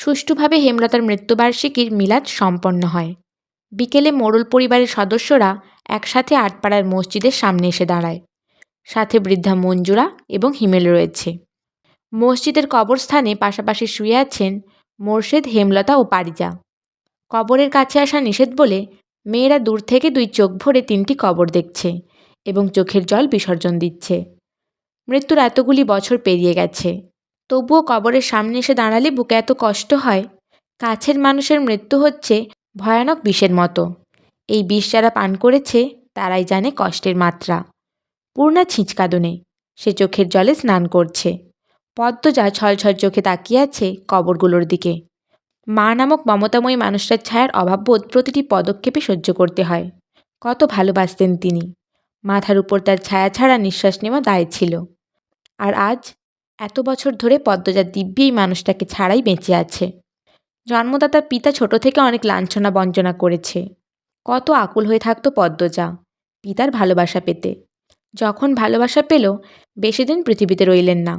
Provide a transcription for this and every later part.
সুষ্ঠুভাবে হেমলতার মৃত্যুবার্ষিকীর মিলাদ সম্পন্ন হয়। বিকেলে মোড়ল পরিবারের সদস্যরা একসাথে আটপাড়ার মসজিদের সামনে এসে দাঁড়ায়। সাথে বৃদ্ধা মঞ্জুরা এবং হিমেল রয়েছে। মসজিদের কবরস্থানে পাশাপাশি শুয়ে আছেন মোর্শেদ, হেমলতা ও পারিজা। কবরের কাছে আসা নিষেধ বলে মেয়েরা দূর থেকে দুই চোখ ভরে তিনটি কবর দেখছে এবং চোখের জল বিসর্জন দিচ্ছে। মৃত্যুর এতগুলি বছর পেরিয়ে গেছে। তবুও কবরের সামনে এসে দাঁড়ালে বুকে এত কষ্ট হয়? কাছের মানুষের মৃত্যু হচ্ছে ভয়ানক বিষের মতো। এই বিষ যারা পান করেছে, তারাই জানে কষ্টের মাত্রা। পূর্ণা ছিঁচকাদনে, সে চোখের জলে স্নান করছে। পদ্ম পদ্মজা ছলছল চোখে তাকিয়ে আছে কবরগুলোর দিকে। মা নামক মমতাময়ী মানুষটার ছায়ার অভাববোধ প্রতিটি পদক্ষেপে সহ্য করতে হয়। কত ভালোবাসতেন তিনি। মাথার উপর তার ছায়া ছাড়া নিঃশ্বাস নেওয়া দায় ছিল। আর আজ এত বছর ধরে পদ্মজা দিব্যি এই মানুষটাকে ছাড়াই বেঁচে আছে। জন্মদাতার পিতা ছোট থেকে অনেক লাঞ্ছনা বঞ্চনা করেছে। কত আকুল হয়ে থাকতো পদ্মজা, পিতার ভালোবাসা পেতে। যখন ভালোবাসা পেল, বেশি দিন পৃথিবীতে রইলেন না।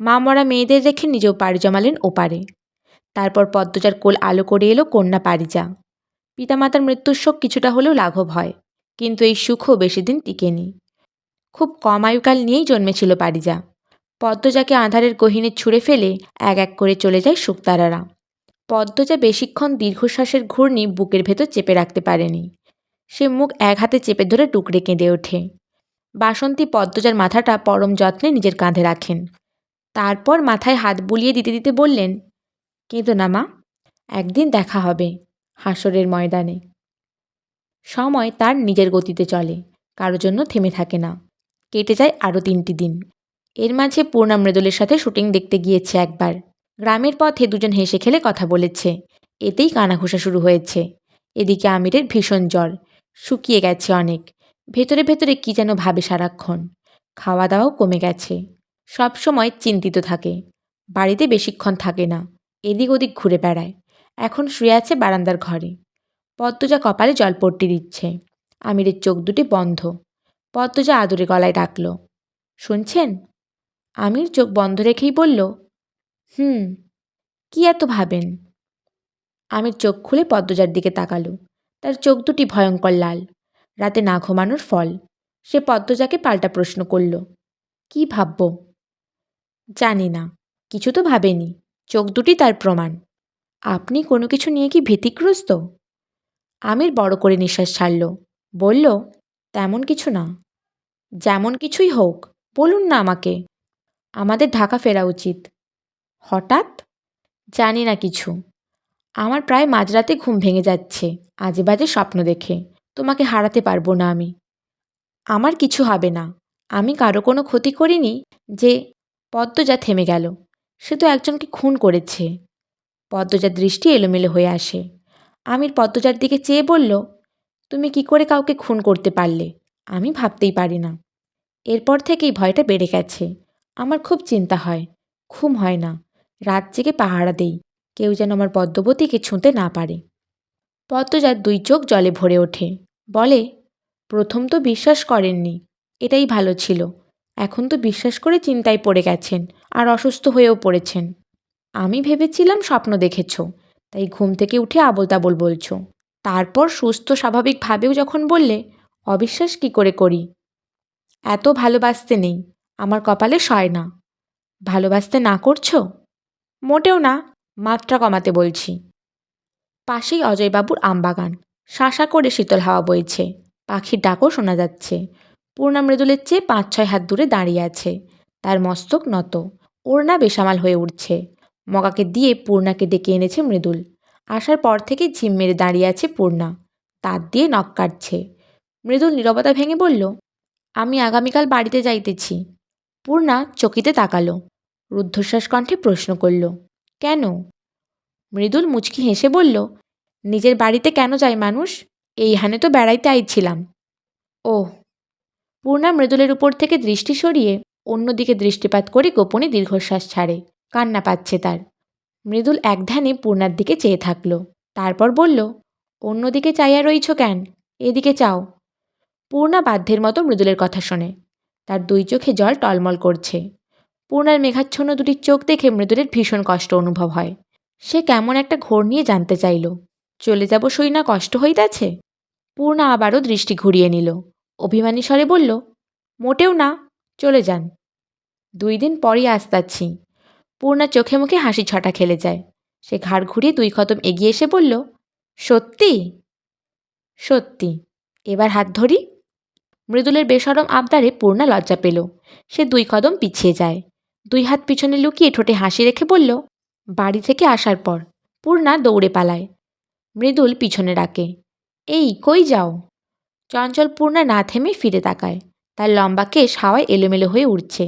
মা মরা মেয়েদের রেখে নিজেও পাড়ি জমালেন ওপারে। তারপর পদ্মজার কোল আলো করে এলো কন্যা পারিজা। পিতামাতার মৃত্যুর শোক কিছুটা হলেও লাঘব হয়, কিন্তু এই সুখও বেশি দিন টিকেনি। খুব কম আয়ুকাল নিয়েই জন্মেছিল পারিজা। পদ্মজাকে আঁধারের গহিনে ছুঁড়ে ফেলে এক এক করে চলে যায় শুকতারারা। পদ্মজা বেশিক্ষণ দীর্ঘশ্বাসের ঘূর্ণি বুকের ভেতর চেপে রাখতে পারেনি। সে মুখ এক হাতে চেপে ধরে টুকরে কেঁদে ওঠে। বাসন্তী পদ্মজার মাথাটা পরম যত্নে নিজের কাঁধে রাখেন। তারপর মাথায় হাত বুলিয়ে দিতে দিতে বললেন, কেঁদো না মা, একদিন দেখা হবে হাসরের ময়দানে। সময় তার নিজের গতিতে চলে, কারও জন্য থেমে থাকে না। কেটে যায় আরও তিনটি দিন। এর মাঝে পূর্ণা মৃদুলের সাথে শুটিং দেখতে গিয়েছে একবার। গ্রামের পথে দুজন হেসে খেলে কথা বলেছে। এতেই কানাঘুষা শুরু হয়েছে। এদিকে আমিরের ভীষণ জ্বর। শুকিয়ে গেছে অনেক। ভেতরে ভেতরে কী যেন ভাবে সারাক্ষণ। খাওয়া দাওয়াও কমে গেছে। সব সময় চিন্তিত থাকে। বাড়িতে বেশিক্ষণ থাকে না। এদিক ওদিক ঘুরে বেড়ায়। এখন শুয়ে আছে বারান্দার ঘরে। পদ্মজা কপালে জলপট্টি দিচ্ছে। আমিরের চোখ দুটি বন্ধ। পদ্মজা আদুরে গলায় ডাকল, শুনছেন? আমির চোখ বন্ধ রেখেই বলল, হুম, কি এত ভাবেন? আমির চোখ খুলে পদ্মজার দিকে তাকালো। তার চোখ দুটি ভয়ঙ্কর লাল। রাতে না ঘুমানোর ফল। সে পদ্মজাকে পাল্টা প্রশ্ন করল, কি ভাবব? জানি না। কিছু তো ভাবেনি। চোখ দুটি তার প্রমাণ। আপনি কোনো কিছু নিয়ে কি ভীতিগ্রস্ত? আমির বড় করে নিঃশ্বাস ছাড়ল, বলল, তেমন কিছু না। যেমন কিছুই হোক, বলুন না আমাকে। আমাদের ঢাকা ফেরা উচিত। হঠাৎ? জানি না কিছু। আমার প্রায় মাঝরাতে ঘুম ভেঙে যাচ্ছে আজে বাজে স্বপ্ন দেখে। তোমাকে হারাতে পারব না আমি। আমার কিছু হবে না। আমি কারও কোনো ক্ষতি করিনি যে পদ্মজা থেমে গেল। সে তো একজনকে খুন করেছে। পদ্মজার দৃষ্টি এলোমেলো হয়ে আসে। আমির পদ্মজার দিকে চেয়ে বলল, তুমি কি করে কাউকে খুন করতে পারলে? আমি ভাবতেই পারি না। এরপর থেকেই ভয়টা বেড়ে গেছে। আমার খুব চিন্তা হয়। ঘুম হয় না। রাত জেগে পাহারা দেই। কেউ যেন আমার পদ্মবতীকে ছুঁতে না পারে। পদ্মজার দুই চোখ জলে ভরে ওঠে। বলে, প্রথম তো বিশ্বাস করেননি। এটাই ভালো ছিল। এখন তো বিশ্বাস করে চিন্তায় পড়ে গেছেন আর অসুস্থ হয়েও পড়েছেন। আমি ভেবেছিলাম স্বপ্ন দেখেছ। তাই ঘুম থেকে উঠে আবল তাবল বলছো। তারপর সুস্থ স্বাভাবিকভাবেও যখন বললে, অবিশ্বাস কি করে করি? এত ভালোবাসতে নেই। আমার কপালে সয় না। ভালোবাসতে না করছ? মোটেও না, মাত্রা কমাতে বলছি। পাশেই অজয়বাবুর আমবাগান। শাঁসা করে শীতল হাওয়া বইছে। পাখির ডাকও শোনা যাচ্ছে। পূর্ণা মৃদুলের চেয়ে পাঁচ ছয় হাত দূরে দাঁড়িয়ে আছে। তার মস্তক নত। ওড়না বেসামাল হয়ে উঠছে। মগাকে দিয়ে পূর্ণাকে ডেকে এনেছে মৃদুল। আসার পর থেকে ঝিম মেরে দাঁড়িয়ে আছে পূর্ণা। তার দিয়ে নখ কাটছে। মৃদুল নীরবতা ভেঙে বলল, আমি আগামীকাল বাড়িতে যাইতেছি। পূর্ণা চকিতে তাকালো। রুদ্ধশ্বাস কণ্ঠে প্রশ্ন করল, কেন? মৃদুল মুচকি হেসে বলল, নিজের বাড়িতে কেন যায় মানুষ? এইখানে তো বেড়াইতে আইছিলাম। ও পূর্ণা মৃদুলের উপর থেকে দৃষ্টি সরিয়ে অন্যদিকে দৃষ্টিপাত করে গোপনে দীর্ঘশ্বাস ছাড়ে, কান্না পাচ্ছে তার। মৃদুল এক ধ্যানে পূর্ণার দিকে চেয়ে থাকল, তারপর বলল, অন্যদিকে চাইয়া রইছ কেন? এদিকে চাও। পূর্ণা বাধ্যের মতো মৃদুলের কথা শোনে। তার দুই চোখে জল টলমল করছে। পূর্ণার মেঘাচ্ছন্ন দুটি চোখ দেখে মৃদুলের ভীষণ কষ্ট অনুভব হয়। সে কেমন একটা ঘোর নিয়ে জানতে চাইল। চলে যাব সই না কষ্ট হইতাছে? পূর্ণা আবারও দৃষ্টি ঘুরিয়ে নিল। অভিমানী স্বরে বলল, মোটেও না, চলে যান। দুই দিন পরই আসতাছি। পূর্ণা চোখে মুখে হাসি ছটা খেলে যায়। সে ঘাড় ঘুরিয়ে দুই কদম এগিয়ে এসে বলল, সত্যি? সত্যি। এবার হাত ধরি? মৃদুলের বেসরম আবদারে পূর্ণা লজ্জা পেল। সে দুই কদম পিছিয়ে যায়। দুই হাত পিছনে লুকিয়ে ঠোঁটে হাসি রেখে বলল, বাড়ি থেকে আসার পর পূর্ণা দৌড়ে পালায়। মৃদুল পিছনে ডাকে, এই, কই যাও? চঞ্চল পূর্ণা না থেমে ফিরে তাকায়। তার লম্বা কেশ হাওয়ায় এলোমেলো হয়ে উঠছে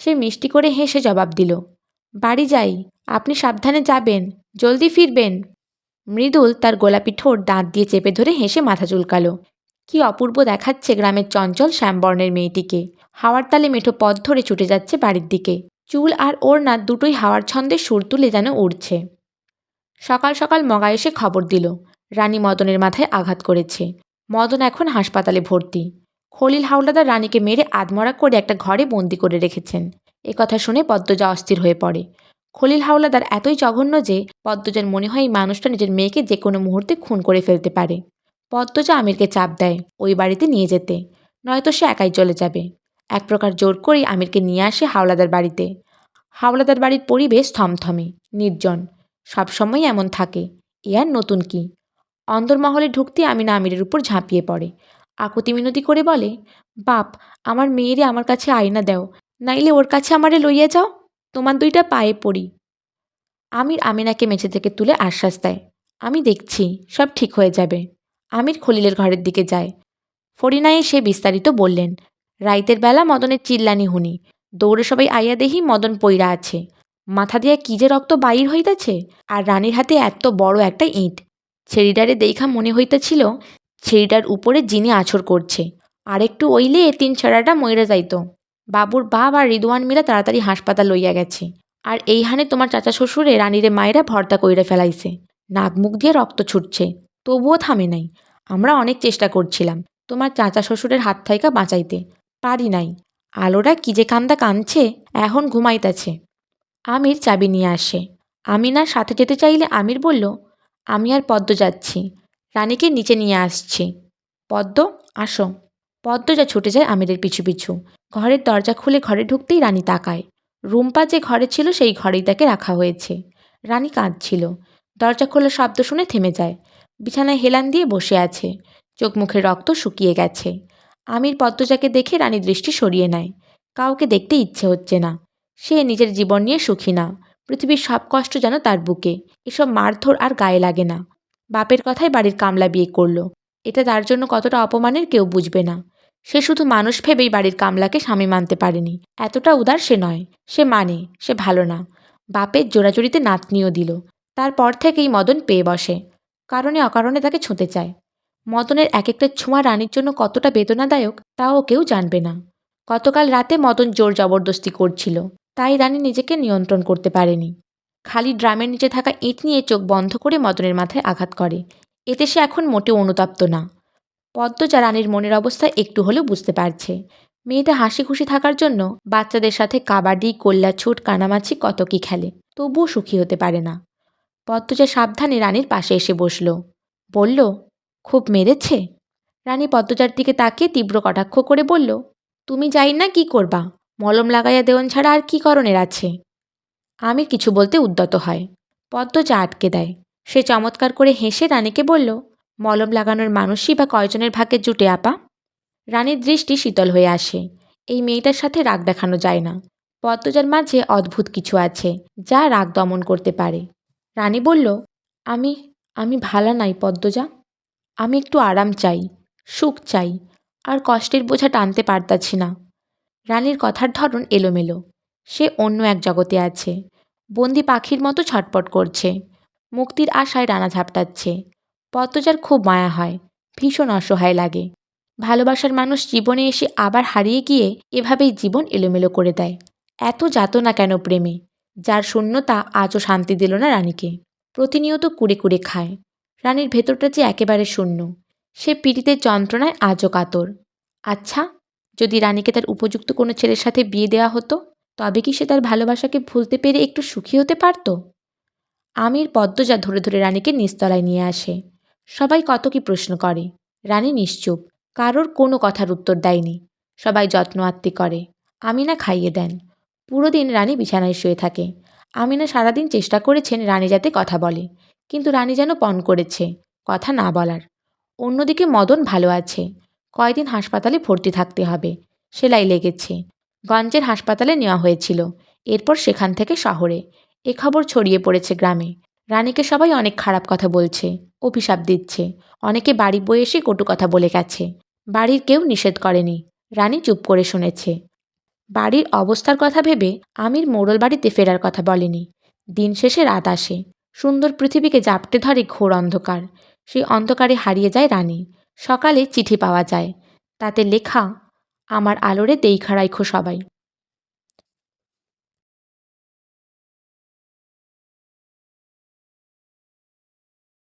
সে মিষ্টি করে হেসে জবাব দিল, বাড়ি যাই, আপনি সাবধানে যাবেন, জলদি ফিরবেন। মৃদুল তার গোলাপি ঠোঁট দাঁত দিয়ে চেপে ধরে হেসে মাথা চুলকালো। কি অপূর্ব দেখাচ্ছে গ্রামের চঞ্চল শ্যামবর্ণের মেয়েটিকে। হাওয়ার তালে মেঠো পথ ধরে ছুটে যাচ্ছে বাড়ির দিকে। চুল আর ওড়না দুটোই হাওয়ার ছন্দে সুর তুলে যেন উড়ছে। সকাল সকাল মগা এসে খবর দিল, রানী মদনের মাথায় আঘাত করেছে। মদন এখন হাসপাতালে ভর্তি। খলিল হাওলাদার রানীকে মেরে আধমরা করে একটা ঘরে বন্দি করে রেখেছেন। এ কথা শুনে পদ্মজা অস্থির হয়ে পড়ে। খলিল হাওলাদার এতই জঘন্য যে, পদ্মজার মনে হয় এই মানুষটা নিজের মেয়েকে যে কোনো মুহূর্তে খুন করে ফেলতে পারে। পদ্মজা আমিরকে চাপ দেয় ওই বাড়িতে নিয়ে যেতে, নয়তো সে একাই চলে যাবে। এক প্রকার জোর করেই আমিরকে নিয়ে আসে হাওলাদার বাড়িতে। হাওলাদার বাড়ির পরিবেশ থমথমে, নির্জন সবসময় এমন থাকে, এ আর নতুন কি? অন্দরমহলে ঢুকতে আমিনা আমিরের উপর ঝাঁপিয়ে পড়ে। আকুতি মিনতি করে বলে, বাপ, আমার মেয়েরে আমার কাছে আয়না দাও, নাইলে ওর কাছে আমারে লইয়া যাও, তোমার দুইটা পায়ে পড়ি। আমির আমিনাকে মেঝে থেকে তুলে আশ্বাস দেয়, আমি দেখছি, সব ঠিক হয়ে যাবে। আমির খলিলের ঘরের দিকে যায়। ফরিনা এসে বিস্তারিত বললেন, রাইতের বেলা মদনের চিল্লানি হুনি। দৌড়ে সবাই আইয়া দেহি মদন পইরা আছে। মাথা দিয়া কি যে রক্ত বাইর হইতাছে? আর রানীর হাতে এত বড় একটা ইঁট। ছেড়িডারে দেখা মনে হইতেছিল ছেড়িটার উপরে জিনি আছর করছে। আর একটু ওইলে তিন ছেড়াটা মইরা যাইত। বাবুর বাপ আর রিদওয়ান মিলা তাড়াতাড়ি হাসপাতাল লইয়া গেছে। আর এইখানে তোমার চাচা শ্বশুরে রানীরে মায়েরা ভর্তা কইরা ফেলাইছে। নাক মুখ দিয়ে রক্ত ছুটছে। তবুও থামে নাই। আমরা অনেক চেষ্টা করছিলাম তোমার চাচা শ্বশুরের হাত থাইকা বাঁচাইতে। পারি নাই। আলোরা কি যে কান্দা কাঁদছে, এখন ঘুমাইতেছে। আমির চাবি নিয়ে আসে। আমিনার সাথে যেতে চাইলে আমির বলল, আমি আর পদ্ম যাচ্ছি। রানীকে নিচে নিয়ে আসছি। পদ্ম, আসো। পদ্ম যা ছুটে যায় আমিরের পিছু পিছু। ঘরের দরজা খুলে ঘরে ঢুকতেই রানী তাকায়। রুম্পা যে ঘরে ছিল সেই ঘরেই তাকে রাখা হয়েছে। রানী কাঁদছিল। দরজা খোলার শব্দ শুনে থেমে যায়। বিছানায় হেলান দিয়ে বসে আছে। চোখ মুখে রক্ত শুকিয়ে গেছে। আমির পদ্মজাকে দেখে রানী দৃষ্টি সরিয়ে নেয়। কাউকে দেখতে ইচ্ছে হচ্ছে না। সে নিজের জীবন নিয়ে সুখী না। পৃথিবীর সব কষ্ট যেন তার বুকে। এসব মারধর আর গায়ে লাগে না। বাপের কথায় বাড়ির কামলা বিয়ে করল। এটা তার জন্য কতটা অপমানের কেউ বুঝবে না। সে শুধু মানুষ ভেবেই বাড়ির কামলাকে স্বামী মানতে পারেনি। এতটা উদার সে নয়। সে মানে সে ভালো না। বাপের জোড়াজুড়িতে নাতনিও দিল। তারপর থেকেই মদন পেয়ে বসে। কারণে অকারণে তাকে ছুঁতে চায়। মদনের এক একটা ছোঁয়া রানীর জন্য কতটা বেদনাদায়ক, তাও কেউ জানবে না। গতকাল রাতে মদন জোর জবরদস্তি করছিল, তাই রানী নিজেকে নিয়ন্ত্রণ করতে পারেনি। খালি ড্রামের নিচে থাকা ইট নিয়ে চোখ বন্ধ করে মদনের মাথায় আঘাত করে। এতে সে এখন মোটেও অনুতপ্ত না। পদ্মজা রানীর মনের অবস্থা একটু হলেও বুঝতে পারছে। মেয়েটা হাসি খুশি থাকার জন্য বাচ্চাদের সাথে কাবাডি ছুট, কানামাছি কত কি খেলে, তবুও সুখী হতে পারে না। পদ্মজা সাবধানে রানীর পাশে এসে বসল। বলল, খুব মেরেছে? রানী পদ্মজার দিকে তাকিয়ে তীব্র কটাক্ষ করে বলল, তুমি যাই না কি করবা? মলম লাগাইয়া দেওয়ান ছাড়া আর কি করণের আছে? আমি কিছু বলতে উদ্যত হয়। পদ্মজা আটকে দেয়। সে চমৎকার করে হেসে রানীকে বলল, মলম লাগানোর মানুষই বা কয়জনের ভাগ্যে জুটে, আপা? রানীর দৃষ্টি শীতল হয়ে আসে। এই মেয়েটার সাথে রাগ দেখানো যায় না। পদ্মজার মাঝে অদ্ভুত কিছু আছে, যা রাগ দমন করতে পারে। রানী বলল, আমি আমি ভালা নাই পদ্মজা। আমি একটু আরাম চাই, সুখ চাই, আর কষ্টের বোঝা টানতে পারতাছি না রানীর কথার ধরন এলোমেলো। সে অন্য এক জগতে আছে। বন্দি পাখির মতো ছটপট করছে। মুক্তির আশায় রানা ঝাপটাচ্ছে। পদ্মজার খুব মায়া হয়, ভীষণ অসহায় লাগে। ভালোবাসার মানুষ জীবনে এসে আবার হারিয়ে গিয়ে এভাবেই জীবন এলোমেলো করে দেয়। এত যাতনা কেন প্রেমে? যার শূন্যতা আজও শান্তি দিল না রানীকে। প্রতিনিয়ত কুড়ে কুড়ে খায়। রানীর ভেতরটা যে একেবারে শূন্য। সে পীড়িতের যন্ত্রণায় আজও কাতর। আচ্ছা যদি রানীকে তার উপযুক্ত কোনো ছেলের সাথে বিয়ে দেওয়া হতো, তবে কি সে তার ভালোবাসাকে ভুলতে পেরে একটু সুখী হতে পারত? আমির পদ্মজা ধরে ধরে রানীকে নিস্তলায় নিয়ে আসে। সবাই কত কি প্রশ্ন করে। রানী নিশ্চুপ। কারোর কোনো কথার উত্তর দেয়নি। সবাই যত্ন আত্মি করে। আমিনা খাইয়ে দেন। পুরো দিন রানী বিছানায় শুয়ে থাকে। আমিনা সারাদিন চেষ্টা করেছেন রানী যাতে কথা বলে, কিন্তু রানী যেন পণ করেছে কথা না বলার। অন্যদিকে মদন ভালো আছে, কয়দিন হাসপাতালে ভর্তি থাকতে হবে, সেলাই লেগেছে। গঞ্জের হাসপাতালে নেওয়া হয়েছিল, এরপর সেখান থেকে শহরে। এ খবর ছড়িয়ে পড়েছে গ্রামে। রানীকে সবাই অনেক খারাপ কথা বলছে, অভিশাপ দিচ্ছে, অনেকে বাড়ি বয়ে এসে কটু কথা বলে গেছে। বাড়ির কেউ নিষেধ করেনি, রানী চুপ করে শুনেছে। বাড়ির অবস্থার কথা ভেবে আমির মোড়ল বাড়িতে ফেরার কথা বলেনি। দিন শেষে রাত আসে। সুন্দর পৃথিবীকে জাপটে ধরে ঘোর অন্ধকার। সেই অন্ধকারে হারিয়ে যায় রানী। সকালে চিঠি পাওয়া যায়। তাতে লেখা, আমার আলোরে দেইখা রাইখো সবাই।